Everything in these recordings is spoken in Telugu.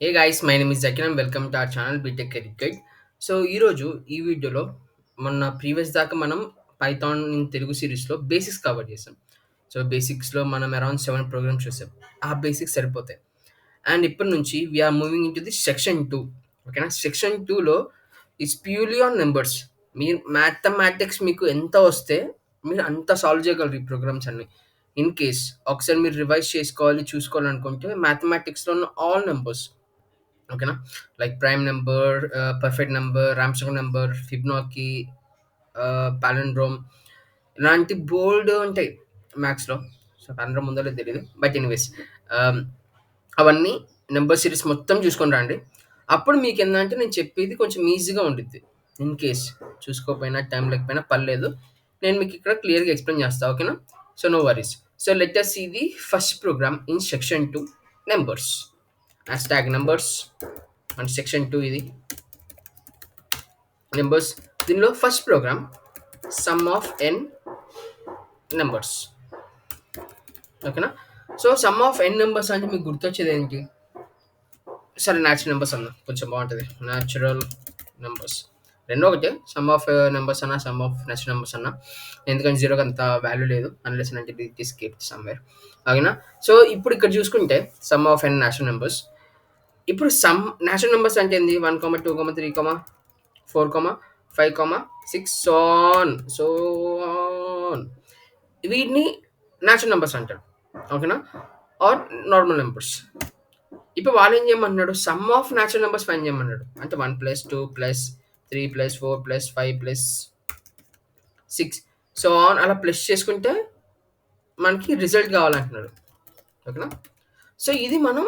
Hey guys my name is Zakir welcome to our channel BTech career guide. So ఈరోజు ఈ వీడియోలో మొన్న ప్రీవియస్ దాకా మనం పైథాన్ ఇన్ తెలుగు సిరీస్‌లో బేసిక్స్ కవర్ చేసాం. సో బేసిక్స్‌లో మనం అరౌండ్ సెవెన్ ప్రోగ్రామ్స్ చూసాం. ఆ బేసిక్స్ సరిపోతాయి. అండ్ ఇప్పటి నుంచి we are moving to the section two ఓకేనా? సెక్షన్ టూలో ఇట్స్ ప్యూర్లీ ఆన్ నెంబర్స్ మీరు మ్యాథమెటిక్స్ మీకు ఎంత వస్తే మీరు అంత సాల్వ్ చేయగలరు ఈ ప్రోగ్రామ్స్ అన్నీ. ఇన్ కేస్ ఒకసారి మీరు రివైజ్ చేసుకోవాలి, చూసుకోవాలనుకుంటే మ్యాథమెటిక్స్‌లో ఉన్న ఆల్ నెంబర్స్ ఓకేనా? Like prime number perfect number Armstrong number Fibonacci palindrome ఇలాంటి బోల్డ్ ఉంటాయి మ్యాథ్స్‌లో. సో ప్యాలెండ్రోమ్ ఉందో లేదో తెలీదు. బట్ ఎనీవేస్ um, అవన్నీ నెంబర్ సిరీస్ మొత్తం చూసుకొని రండి. అప్పుడు మీకు ఏంటంటే నేను చెప్పేది కొంచెం ఈజీగా ఉంటుంది ఇన్ కేస్ చూసుకోకపోయినా, టైం లేకపోయినా పర్లేదు. నేను మీకు ఇక్కడ క్లియర్‌గా ఎక్స్‌ప్లెయిన్ చేస్తా. ఓకేనా? So no worries. So let us see the first program in section two numbers hashtag numbers and section two ఇది. నెంబర్స్ దీనిలో first program sum of n numbers ఓకేనా? So sum of n numbers అంటే మీకు గుర్తొచ్చేది ఏంటి? సరే న్యాచురల్ నెంబర్స్ అన్న కొంచెం బాగుంటుంది న్యాచురల్ నెంబర్స్ రెండో ఒకటే. సమ్ ఆఫ్ నెంబర్స్ అన్నా, సమ్ ఆఫ్ న్యాచురల్ నెంబర్స్ అన్న ఎందుకంటే జీరోకి అంత వాల్యూ లేదు. అన్లెస్ అంటే అంటిల్ సమ్‌వేర్. ఓకేనా? సో ఇప్పుడు ఇక్కడ చూసుకుంటే sum of n natural numbers ఇప్పుడు సమ్ న్యాచురల్ నెంబర్స్ అంటే ఏంది? 1, 2, 3, 4, 5, 6 సో ఆన్. So on. వీటిని న్యాచురల్ నెంబర్స్ అంటారు. ఓకేనా? ఆర్ నార్మల్ నెంబర్స్ ఇప్పుడు వాళ్ళు ఏం చేయమన్నాడు? Sum of natural numbers fine చేయమన్నాడు. అంటే 1 + 2 + 3 + 4 + 5 + 6 సో ఆన్ అలా ప్లస్ చేసుకుంటే మనకి రిజల్ట్ కావాలంటున్నాడు. ఓకేనా? సో ఇది మనం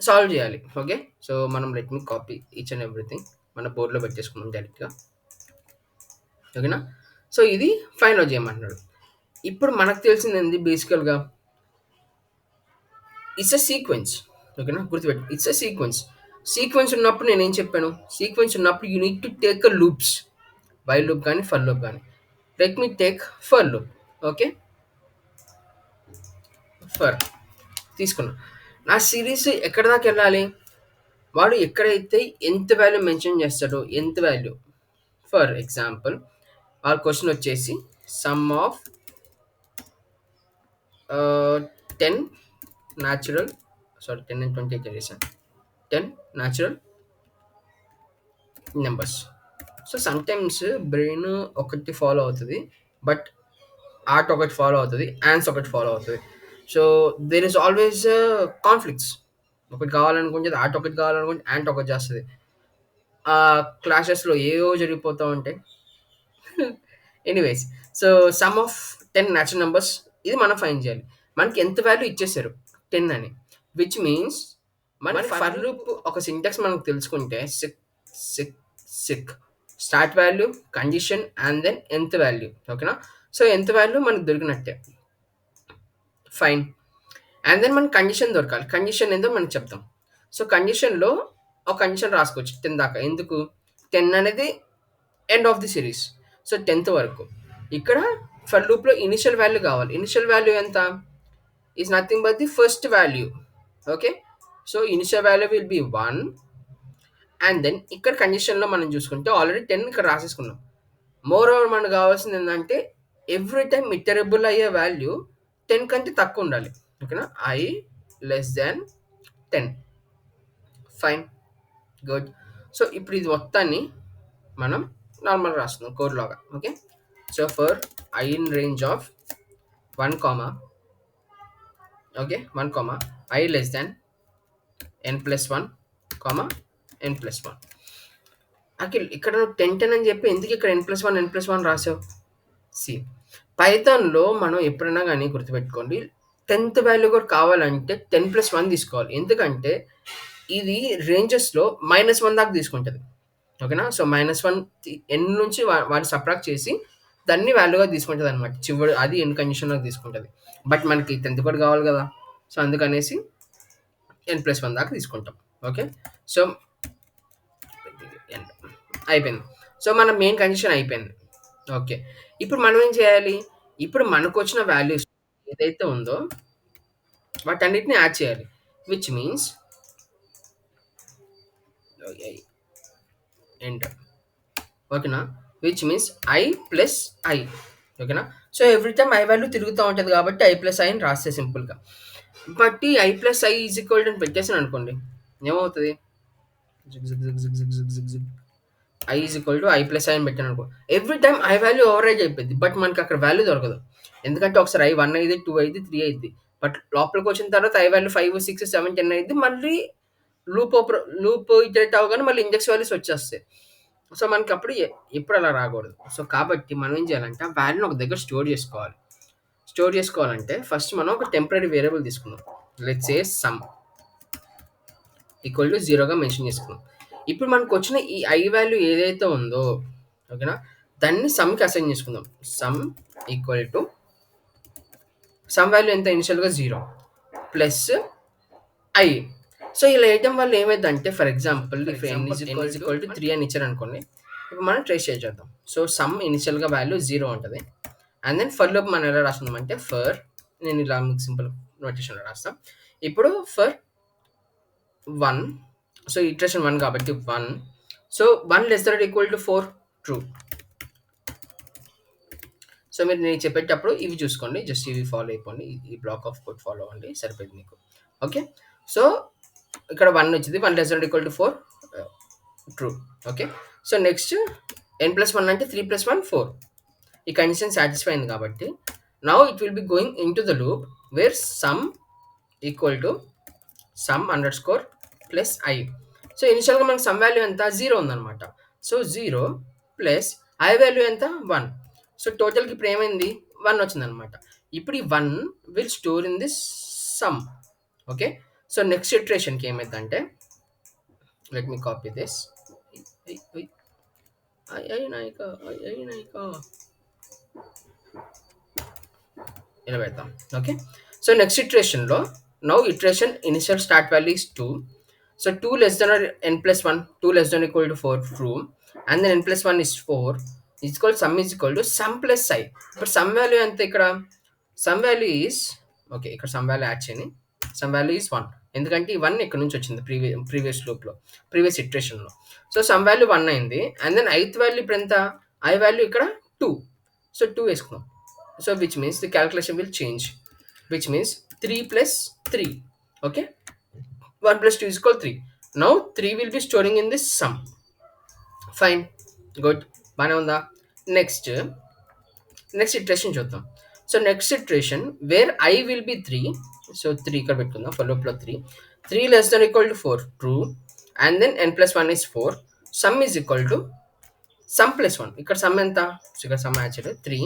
సాల్వ్ చేయాలి. ఓకే. సో మనం let me copy each and everything. మన బోర్డ్‌లో పెట్టేసుకున్నాం డైరెక్ట్‌గా. ఓకేనా? సో ఇది ఫైనల్ ఔట్ చేయమంటున్నాడు. ఇప్పుడు మనకు తెలిసిందేంది బేసికల్‌గా ఇట్స్ ఎ సీక్వెన్స్. ఓకేనా? గుర్తుపెట్టు. It's a sequence. సీక్వెన్స్ ఉన్నప్పుడు నేను ఏం చెప్పాను? సీక్వెన్స్ ఉన్నప్పుడు you need to take a loops. While loop కానీ ఫర్ లూప్ కానీ let me take for loop. Okay. For తీసుకున్నా. ఆ సిరీస్ ఎక్కడి దాకా వెళ్ళాలి? వాడు ఎక్కడైతే ఎంత వాల్యూ మెన్షన్ చేస్తాడో ఎంత వాల్యూ ఫర్ ఎగ్జాంపుల్ వాళ్ళ క్వశ్చన్ వచ్చేసి sum of ten natural sorry 10 and 20 అయితే చేశాను. 10 natural numbers so sometimes brain ఒకటి ఫాలో అవుతుంది బట్ ఆర్ట్ ఒకటి ఫాలో అవుతుంది యాన్స్ ఒకటి ఫాలో అవుతుంది. So there is always conflicts. ఒకటి కావాలనుకుంటే ఆర్ట్ ఒకటి కావాలనుకుంటే యాంట్ ఒకటి చేస్తది. ఆహ్, క్లాషెస్‌లో ఏవేవో జరిగిపోతా ఉంటాయి. Anyways so sum of 10 natural numbers ఇది మనం ఫైండ్ చేయాలి. మనకి ఎంత వాల్యూ ఇచ్చేసారు 10 అని. విచ్ మీన్స్ మన ఫర్ లూప్ ఒక సింటాక్స్ మనకు తెలుసుకుంటే సిక్ సిక్ sick start value, condition and then nth value. ఓకేనా? సో nth వాల్యూ మనకు దొరికినట్టే. ఫైన్. అండ్ దెన్ మనకు కండిషన్ దొరకాలి. కండిషన్ ఏందో మనం చెప్తాం. సో కండిషన్‌లో ఒక కండిషన్ రాసుకోవచ్చు 10 దాకా. ఎందుకు? 10 అనేది end of the series. So 10థ్ వరకు. ఇక్కడ ఫర్ లూప్‌లో ఇనిషియల్ వాల్యూ కావాలి. ఇనిషియల్ వాల్యూ ఎంత? Is nothing but the first value. Okay. So initial value will be one and then ఇక్కడ కండిషన్‌లో మనం చూసుకుంటే ఆల్రెడీ 10 ఇక్కడ రాసేసుకున్నాం. మోర్ ఓవర్ మనకు కావాల్సింది ఏంటంటే ఎవ్రీ టైం ఇటరబుల్ అయ్యే వాల్యూ 10 కంటే తక్కువ ఉండాలి. ఓకేనా? I less than ten fine. Good. So ఇప్పుడు ఇది మొత్తాన్ని మనం నార్మల్‌గా రాస్తున్నాం కోర్లోగా okay. So for I in range of one comma okay. One comma I less then n plus one comma n plus one Akhil ఇక్కడ నువ్వు 10, 10 అని చెప్పి ఎందుకు ఇక్కడ n+1, n+1 రాసావు? సీ పైథాన్‌లో మనం ఎప్పుడైనా గాని గుర్తుపెట్టుకోండి 10థ్ వాల్యూ కూడా కావాలంటే 10+1 తీసుకోవాలి. ఎందుకంటే ఇది రేంజెస్‌లో -1 దాకా తీసుకుంటది. ఓకేనా? సో -1 తి n నుంచి వా వాటిని సబ్ట్రాక్ట్ చేసి దాన్ని వాల్యూగా తీసుకుంటదనమాట. చివరి అది ఎండ్ కండిషన్‌లోకి తీసుకుంటది. బట్ మనకి 10థ్ కూడా కావాలి కదా! సో అందుకనేసి n+1 దాకా తీసుకుంటాం. ఓకే. సో అయిపోయింది. సో మన మెయిన్ కండిషన్ అయిపోయింది. ఓకే. ఇప్పుడు మనం ఏం చేయాలి? ఇప్పుడు మనకు వచ్చిన వాల్యూస్ ఏదైతే ఉందో వాటన్నిటిని యాడ్ చేయాలి. విచ్ మీన్స్ ఎంటర్ ఓకేనా which means I plus I ఓకేనా so every time I value తిరుగుతూ ఉంటుంది కాబట్టి ఐ ప్లస్ ఐ అని రాస్తే సింపుల్గా బట్ ఈ I plus I is equal అని పెట్టేసాను అనుకోండి ఏమవుతుంది? I is equal to I plus I అని పెట్టాను అనుకో. ఎవ్రీ టైమ్ ఐ వాల్యూ ఓవరేజ్ అయిపోయింది. బట్ మనకి అక్కడ వాల్యూ దొరకదు. ఎందుకంటే ఒకసారి ఐ వన్ అయింది టూ అయింది త్రీ అయింది బట్ లోపలికి వచ్చిన తర్వాత I value five six seven ten అయింది మళ్ళీ లూప్ లూప్ ఇటరేట్ అవగానే మళ్ళీ ఇండెక్స్ వాల్యూస్ వచ్చేస్తాయి. సో మనకి అప్పుడు ఎప్పుడు అలా రాకూడదు. సో కాబట్టి మనం ఏం చేయాలంటే ఆ వాల్యూని ఒక దగ్గర స్టోర్ చేసుకోవాలి. స్టోర్ చేసుకోవాలంటే ఫస్ట్ మనం ఒక టెంపరీ వేరియబుల్ తీసుకుందాం. Let's a sum equal to జీరోగా mention చేసుకున్నాం ఇప్పుడు మనకు వచ్చిన ఈ ఐ వాల్యూ ఏదైతే ఉందో ఓకేనా? దాన్ని సమ్కి అసైన్ చేసుకుందాం. Sum equal to sum value ఎంత? ఇనిషియల్గా జీరో ప్లస్ ఐ. సో ఇలా వేయడం వల్ల ఏమైందంటే for example if n is equal to three అని ఇచ్చారు అనుకోండి ఇప్పుడు మనం ట్రేస్ చేద్దాం సో సమ్ ఇనిషియల్గా వాల్యూ జీరో ఉంటుంది. అండ్ దెన్ ఫర్ లోపు మనం ఎలా రాస్తున్నాం అంటే ఫర్ నేను ఇలా మీకు సింపుల్ నోటేషన్లో రాస్తాం. ఇప్పుడు for one so iteration one కాబట్టి one so one less that equal to four true so మీరు నేను చెప్పేటప్పుడు ఇవి చూసుకోండి. జస్ట్ ఇవి ఫాలో అయిపోండి. ఈ- బ్లాక్ ఆఫ్ కోడ్ ఫాలో అవ్వండి. సరిపోయింది మీకు. ఓకే సో ఇక్కడ వన్ వచ్చింది. One less that equal to four true okay so next n plus one అంటే త్రీ ప్లస్ వన్ ఫోర్ ఈ కండిషన్ సాటిస్ఫై అయింది కాబట్టి now it will be going into the loop where sum equal to sum underscore plus I so ఇనిషియల్గా మనకు సమ్ వాల్యూ ఎంత జీరో ఉందన్నమాట so zero plus I value ఎంత వన్ సో టోటల్కి ఇప్పుడు ఏమైంది వన్ వచ్చిందనమాట ఇప్పుడు ఈ one will store in this sum okay so next ఇటరేషన్కి ఏమైందంటే లెట్ మీ కాపీ దిస్ నాయక నాయక ఇలా పెడతాం okay so next ఇటరేషన్లో now iteration initial start value is two So 2 less than or n plus 1, 2 less than or equal to 4, true. And then n plus 1 is 4. It's called sum is equal to sum plus i. But sum value and take sum value is, okay, ikkada sum value actually, sum value is 1. ఎందుకంటే ఈ వన్ ఇక్కడ నుంచి వచ్చింది ప్రీవియస్ ప్రీవియస్ లూప్లో ప్రీవియస్ ఇటరేషన్లో సో సమ్ వాల్యూ వన్ అయింది అండ్ దెన్ ఐత్ వాల్యూ ఇప్పుడు ఎంత ఐ వాల్యూ ఇక్కడ టూ సో టూ వేసుకున్నాం so which means the calculation will change which means three plus three okay one plus two is equal three. Now three will be storing in this sum. Fine good బాగానే ఉందా? నెక్స్ట్ నెక్స్ట్ ఇటరేషన్ చూద్దాం. So next iteration where I will be three so three ఇక్కడ పెట్టుకుందాం. ఫలోప్లో three three less then equal to four true and then n plus one is four sum is equal to sum plus one ఇక్కడ సమ్ ఎంత? సో ఇక్కడ sum actual three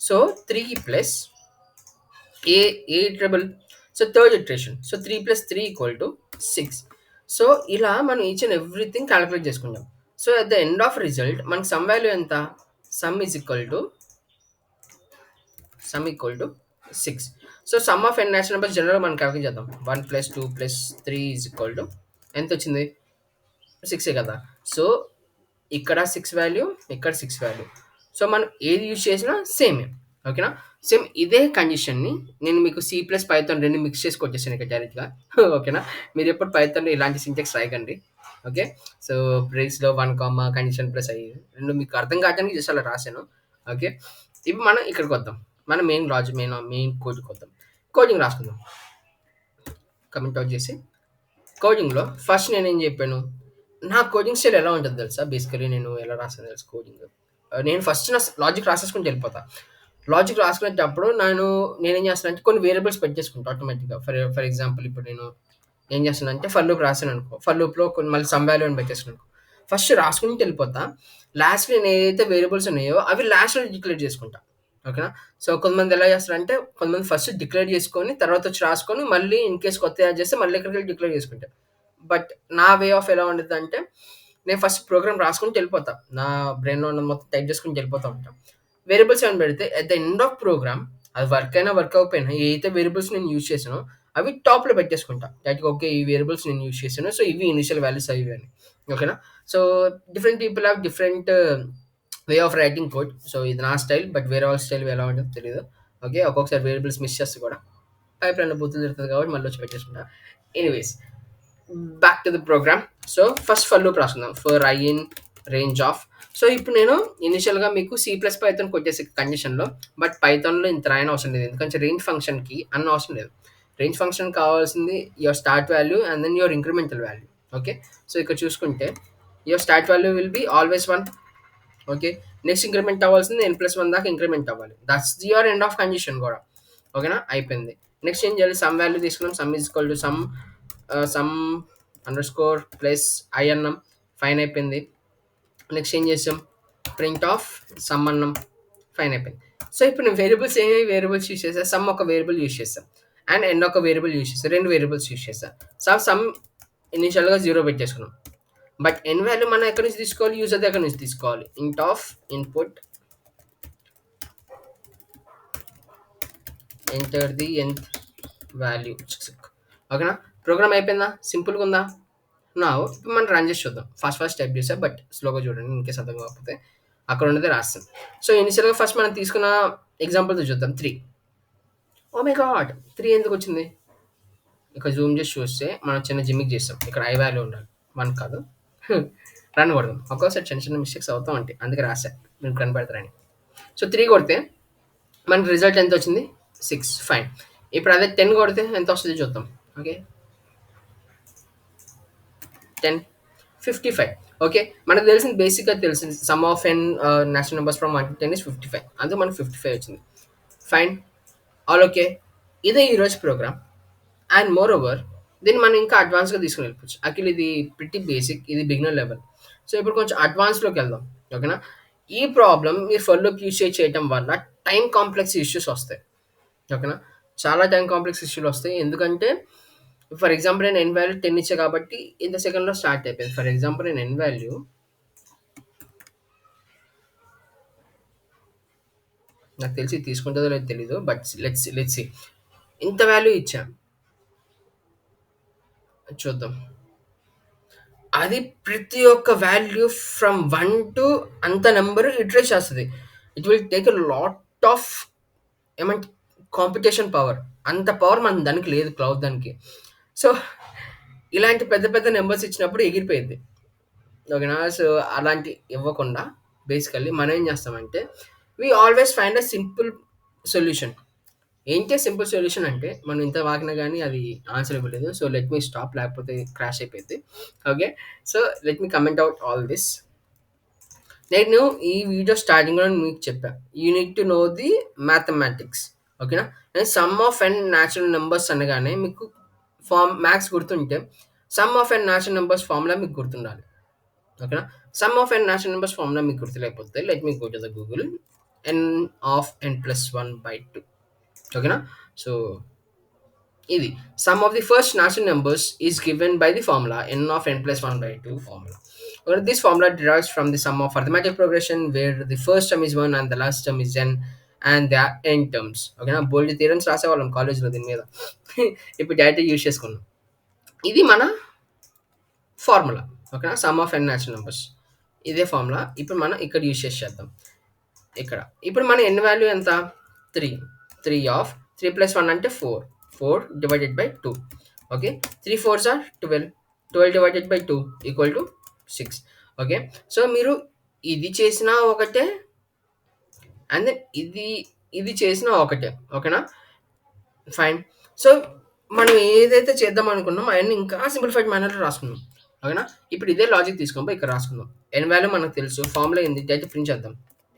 so three plus A A triple so third iteration so three plus three equal to six so ఇలా మనం ఈచ్ అండ్ ఎవ్రీథింగ్ క్యాలిక్యులేట్ చేసుకుంటాం so at the end of result మనకి సమ్ వాల్యూ ఎంత? Sum is equal to sum equal to six so sum of n national numbers general మనం క్యాలిక్యులేట్ చేద్దాం. One plus two plus three is equal to ఎంత వచ్చింది? సిక్సే కదా. సో ఇక్కడ సిక్స్ వాల్యూ ఇక్కడ సిక్స్ వాల్యూ సో మనం ఏది యూజ్ చేసినా సేమే ఓకేనా సేమ్ ఇదే కండిషన్ని నేను మీకు సి ప్లస్ పైథాన్ రెండు మిక్స్ చేసి కొట్టేసాను ఇక్కడ డైరెక్ట్గా ఓకేనా మీరు ఎప్పుడు పైథాన్లో ఇలాంటి సింటెక్స్ రాయకండి. ఓకే సో బ్రేక్స్లో వన్ కామా కండిషన్ ప్లస్ అయ్యి రెండు మీకు అర్థం కావడానికి జస్ట్ అలా రాశాను. ఓకే ఇప్పుడు మనం ఇక్కడికి వద్దాం. మన మెయిన్ లాజిక్ మెయిన్ మెయిన్ కోడ్కి వద్దాం. కోడింగ్ రాసుకుందాం. కమెంట్ అవుట్ చేసి. కోడింగ్లో ఫస్ట్ నేను ఏం చెప్పాను? నా కోడింగ్ స్టైల్ ఎలా ఉంటుంది తెలుసా? బేసికలీ నేను ఎలా రాసాను తెలుసు కోడింగ్ నేను ఫస్ట్ నా లాజిక్ రాసేసుకుంటూ వెళ్ళిపోతాను లాజిక్ రాసుకునేటప్పుడు నేను నేనేం చేస్తాను అంటే కొన్ని వేరియబుల్స్ పెట్టేసుకుంటా ఆటోమేటిక్గా ఫర్ ఫర్ ఎగ్జాంపుల్ ఇప్పుడు నేను ఏం చేస్తాను అంటే ఫర్ లూప్ రాసాను అనుకో ఫర్ లూప్లో కొన్ని మళ్ళీ సమ్ వాల్యూ అని పెట్టేసాను అనుకో ఫస్ట్ రాసుకుని వెళ్ళిపోతా లాస్ట్లో నేను ఏదైతే వేరియబుల్స్ ఉన్నాయో అవి లాస్ట్లో డిక్లేర్ చేసుకుంటా. ఓకేనా? సో కొంతమంది ఎలా చేస్తారంటే కొంతమంది ఫస్ట్ డిక్లేర్ చేసుకొని తర్వాత వచ్చి రాసుకొని మళ్ళీ ఇన్ కేస్ కొత్త యాడ్ చేస్తే మళ్ళీ ఎక్కడికి వెళ్ళి డిక్లేర్ చేసుకుంటా. బట్ నా వే ఆఫ్ ఎలా ఉండదు అంటే నేను ఫస్ట్ ప్రోగ్రామ్ రాసుకుని వెళ్ళిపోతా. నా బ్రెయిన్లో ఉన్న మొత్తం టైప్ చేసుకుని వెళ్ళిపోతా ఉంటాను వేరియబుల్స్ ఏమైనా పెడితే at the end of program అది వర్క్ అయినా వర్క్ అవ్వకపోయినా ఏదైతే వేరియబుల్స్ నేను యూజ్ చేసానో అవి టాప్లో పెట్టేసుకుంటా. దాటికి ఓకే ఈ వేరియబుల్స్ నేను యూజ్ చేశాను. సో ఇవి ఇనిషియల్ వాల్యూస్ అవి అని ఓకేనా so different people have different way of writing code so ఇది నా స్టైల్ బట్ వేరే వాళ్ళ స్టైల్ ఎలా ఉంటుందో తెలియదు ఓకే ఒక్కొక్కసారి వేరియబుల్స్ మిస్ చేస్తే కూడా. పైప్ లైన్ బూతులు తిరుగుతుంది కాబట్టి మళ్ళీ వచ్చి పెట్టేసుకుంటా. Anyways back to the program so first for loop రాసుకుందాం. For I in range of so ఇప్పుడు నేను ఇనిషియల్గా మీకు సి ప్లస్ పైథాన్ కొట్టేసి కండిషన్లో బట్ పైథాన్లో ఇంత రాయని అవసరం లేదు. ఎందుకంటే రేంజ్ ఫంక్షన్కి అన్న అవసరం లేదు. రేంజ్ ఫంక్షన్ కావాల్సింది your start value and then your incremental value okay so ఇక్కడ చూసుకుంటే your start value will be always one okay next increment అవ్వాల్సింది ఎన్ ప్లస్ వన్ దాకా ఇంక్రిమెంట్ అవ్వాలి. That's your end of condition కూడా. ఓకేనా అయిపోయింది. నెక్స్ట్ ఏం చేయాలి? సమ్ వాల్యూ తీసుకున్నాం. Sum is equal to sum sum underscore plus i అన్నం. ఫైన్ అయిపోయింది. నెక్స్ట్ ఏం చేసాం. ప్రింట్ ఆఫ్ సమ్ అన్నం ఫైన్ అయిపోయింది. సో ఇప్పుడు నేను వేరియబుల్స్ ఏమేమి వేరియబుల్స్ యూస్ చేసా సమ్ ఒక వేరియబుల్ యూస్ చేస్తాం అండ్ ఎన్ ఒక వేరియబుల్ యూస్ చేస్తాం రెండు వేరియబుల్స్ యూస్ చేస్తాం సో సమ్ ఇనిషియల్గా జీరో పెట్టేసుకున్నాం. బట్ ఎన్ వాల్యూ మనం ఎక్కడి నుంచి తీసుకోవాలి? యూజర్ దగ్గర నుంచి తీసుకోవాలి. Int of input enter the nth value ఓకేనా? ప్రోగ్రామ్ అయిపోయిందా? సింపుల్గా ఉందా? నా ఇప్పుడు మనం రన్ చేసి చూద్దాం. ఫస్ట్ ఫస్ట్ స్టెప్ చేసా బట్ స్లోగా చూడండి ఇంకేస్ అర్థం కాకపోతే అక్కడ ఉన్నది రాస్తాం. సో ఇనిషియల్గా ఫస్ట్ మనం తీసుకున్న ఎగ్జాంపుల్తో చూద్దాం. Three oh my God three ఎందుకు వచ్చింది? ఇక్కడ జూమ్ చేసి చూస్తే మనం చిన్న జిమ్మిక్ చేస్తాం. ఇక్కడ ఐ వాల్యూ ఉండాలి. వన్ కాదు. రన్ కొడదాం. ఒక్కోసారి చిన్న చిన్న మిస్టేక్స్ అవుతాం అంటే అందుకే రాసా మీరు కనపడతారని సో త్రీ కొడితే మనకి రిజల్ట్ ఎంత వచ్చింది? సిక్స్ ఫైన్ ఇప్పుడు అదే టెన్ కొడితే ఎంత వస్తుంది చూద్దాం. Okay ten fifty five okay మనకు తెలిసింది బేసిక్గా తెలిసింది. Sum of n natural numbers from one to ten is fifty five అందుకే మనకు ఫిఫ్టీ ఫైవ్ వచ్చింది. ఫైన్ ఆల్ ఓకే ఇదే ఈరోజు ప్రోగ్రామ్ అండ్ మోర్ ఓవర్ దీన్ని మనం ఇంకా అడ్వాన్స్గా తీసుకుని వెళ్ళిపోవచ్చు. అఖిల్ ఇది ప్రిట్టి బేసిక్ ఇది బిగినర్ లెవెల్ సో ఇప్పుడు కొంచెం అడ్వాన్స్లోకి వెళ్దాం. ఓకేనా ఈ ప్రాబ్లం మీరు ఫోన్లో యూస్ చేయడం వల్ల టైం కాంప్లెక్స్ ఇష్యూస్ వస్తాయి. ఓకేనా చాలా టైం కాంప్లెక్స్ ఇష్యూలు వస్తాయి. ఎందుకంటే ఫర్ ఎగ్జాంపుల్ నేను ఎన్ వాల్యూ టెన్ ఇచ్చా కాబట్టి ఇంత సెకండ్లో స్టార్ట్ అయిపోయింది. ఫర్ ఎగ్జాంపుల్ నేను ఎన్ వాల్యూ నాకు తెలిసి తీసుకుంటుందో లేదో తెలీదు బట్ లెట్స్ లెట్స్ ఇంత వాల్యూ ఇచ్చా? చూద్దాం. అది ప్రతి ఒక్క వాల్యూ ఫ్రమ్ వన్ టు అంత నెంబర్ ఇటరేట్ చేస్తుంది. It will take a lot of ఏమంటే కాంపిటీషన్ పవర్. అంత పవర్ మన దానికి లేదు క్లౌడ్ దానికి. సో ఇలాంటి పెద్ద పెద్ద నెంబర్స్ ఇచ్చినప్పుడు ఎగిరిపోయింది. ఓకేనా? సో అలాంటి ఇవ్వకుండా బేసికల్లీ మనం ఏం చేస్తామంటే we always find a simple solution ఏంటి సింపుల్ సొల్యూషన్ అంటే మనం ఇంత వాకినా కానీ అది ఆన్సర్ ఇవ్వలేదు. సో లెట్ మీ స్టాప్ లేకపోతే క్రాష్ అయిపోయింది. Okay? So let me comment out all this నేను ఈ వీడియో స్టార్టింగ్లో మీకు చెప్పాను you to know the mathematics ఓకేనా? నేను sum of n natural numbers అనగానే మీకు ఫార్మ్ మ్యాథ్స్ గుర్తుంటే sum of n natural numbers formula మీకు గుర్తుండాలి. ఓకేనా? Sum of n natural numbers formula మీకు గుర్తులేకపోతే let me go to the Google n of n plus one by two ఓకేనా? సో ఇది. Sum of the first natural numbers is given by the formula n of n plus one by two formula or this formula derives from the sum of arithmetic progression where the first term is 1 and the last term is n. And the n terms ఓకేనా బోల్డ్ థియరమ్స్ రాసేవాళ్ళం కాలేజ్లో దీని మీద. ఇప్పుడు డైరెక్ట్ యూజ్ చేసుకున్నాం ఇది మన ఫార్ములా ఓకేనా sum of n natural numbers ఇదే ఫార్ములా ఇప్పుడు మనం ఇక్కడ యూజ్ చేసి చేద్దాం. ఇక్కడ. ఇప్పుడు మన ఎన్ వాల్యూ ఎంత? Three three of three plus one అంటే four four divided by two okay three fours are twelve twelve divided by two equal to six okay so మీరు ఇది చేసినా ఒకటే అండ్ దెన్ ఇది ఇది చేసిన ఒకటే ఓకేనా? ఫైన్ సో మనం ఏదైతే చేద్దాం అనుకున్నాం అవన్నీ ఇంకా సింప్లిఫైడ్ మేనర్లో రాసుకుందాం ఓకేనా? ఇప్పుడు ఇదే లాజిక్ తీసుకుందాం ఇక్కడ రాసుకుందాం. ఎన్ వాల్యూ మనకు తెలుసు ఫార్ములా ఏంది అయితే ప్రింట్ చేద్దాం.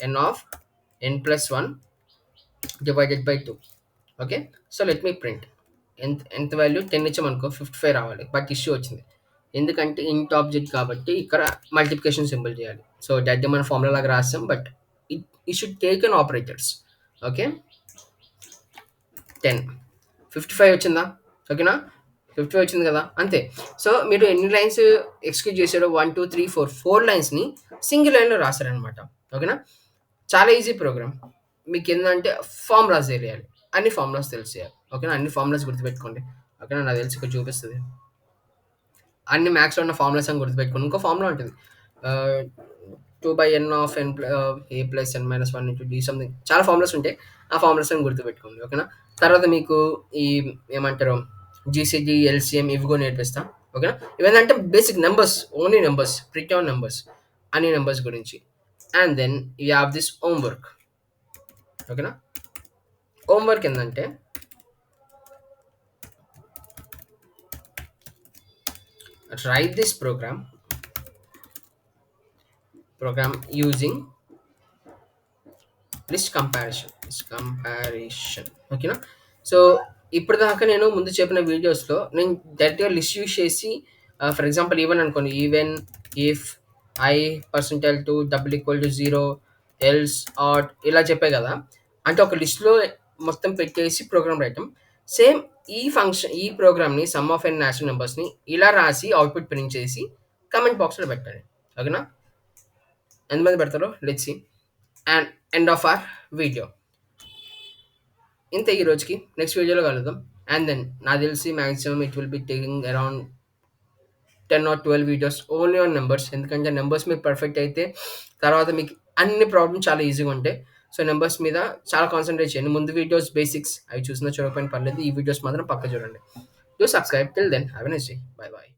N of n plus one divided by two okay? So let me print ఎంత ఎంత వాల్యూ టెన్ ఇచ్చామనుకో ఫిఫ్టీ ఫైవ్ రావాలి బట్ ఇష్యూ వచ్చింది. ఎందుకంటే ఇంట్ ఆబ్జెక్ట్ కాబట్టి ఇక్కడ మల్టిప్లికేషన్ సింబల్ చేయాలి. సో డైరెక్ట్ మన ఫార్ములా లాగా రాస్తాం బట్ ఇట్ ఈ should take an operators okay ten fifty five వచ్చిందా? ఓకేనా? ఫిఫ్టీ ఫైవ్ వచ్చింది కదా? అంతే. సో మీరు ఎన్ని లైన్స్ ఎక్స్క్యూజ్ చేశారో? One two three four four లైన్స్ని single లైన్లో రాశారనమాట ఓకేనా? చాలా ఈజీ ప్రోగ్రామ్ మీకు ఏంటంటే ఫార్ములాస్ తెలియాలి. అన్ని ఫార్ములాస్ తెలిసేయాలి. ఓకేనా? అన్ని ఫార్ములాస్ గుర్తుపెట్టుకోండి. ఓకేనా? నాకు తెలిసి ఇక్కడ చూపిస్తుంది. అన్ని మ్యాథ్స్లో ఉన్న ఫార్ములాస్ అని గుర్తుపెట్టుకోండి. ఇంకో ఫార్ములా ఉంటుంది. Two by n of n a plus n minus one into d something చాలా ఫార్ములాస్ ఉంటాయి. ఆ ఫార్ములాస్ అని గుర్తుపెట్టుకోండి ఓకేనా తర్వాత మీకు ఈ ఏమంటారు జీసీజీ ఎల్సిఎం ఇవి కూడా నేర్పిస్తాం ఓకేనా ఇవేంటంటే basic numbers only numbers ప్రిట్ on numbers అన్ని నెంబర్స్ గురించి. And then you have this homework ఓకేనా హోంవర్క్ ఏంటంటే write this program program using list comprehension list comprehension ఓకేనా సో ఇప్పటిదాకా నేను ముందు చెప్పిన వీడియోస్లో నేను డైరెక్ట్గా లిస్ట్ యూస్ చేసి ఫర్ ఎగ్జాంపుల్ ఈవెన్ అనుకోండి even if i percentile to double equal to zero else odd ఇలా చెప్పే కదా. అంటే ఒక లిస్ట్లో మొత్తం పెట్టేసి ప్రోగ్రామ్ రాయటం. సేమ్ ఈ ఫంక్షన్ ఈ ప్రోగ్రామ్ని సమ్ ఆఫ్ ఎన్ నేషనల్ నెంబర్స్ని ఇలా రాసి అవుట్పుట్ ప్రింట్ చేసి కమెంట్ బాక్స్లో పెట్టండి. ఓకేనా ఎంతమంది పెడతారో? Let's see and end of our video ఇంతే ఈ రోజుకి. నెక్స్ట్ వీడియోలో కలుద్దాం. అండ్ దెన్ నాకు తెలిసి maximum it will be taking around ten or twelve videos only on numbers ఎందుకంటే నెంబర్స్ మీకు పర్ఫెక్ట్ అయితే తర్వాత మీకు అన్ని ప్రాబ్లమ్స్ చాలా ఈజీగా ఉంటాయి. సో నెంబర్స్ మీద చాలా కాన్సన్ట్రేట్ చేయండి. ముందు వీడియోస్ బేసిక్స్ అవి చూసినా చూడకపోయినా పర్లేదు. ఈ వీడియోస్ మాత్రం పక్క చూడండి. Do subscribe till then have a next day bye bye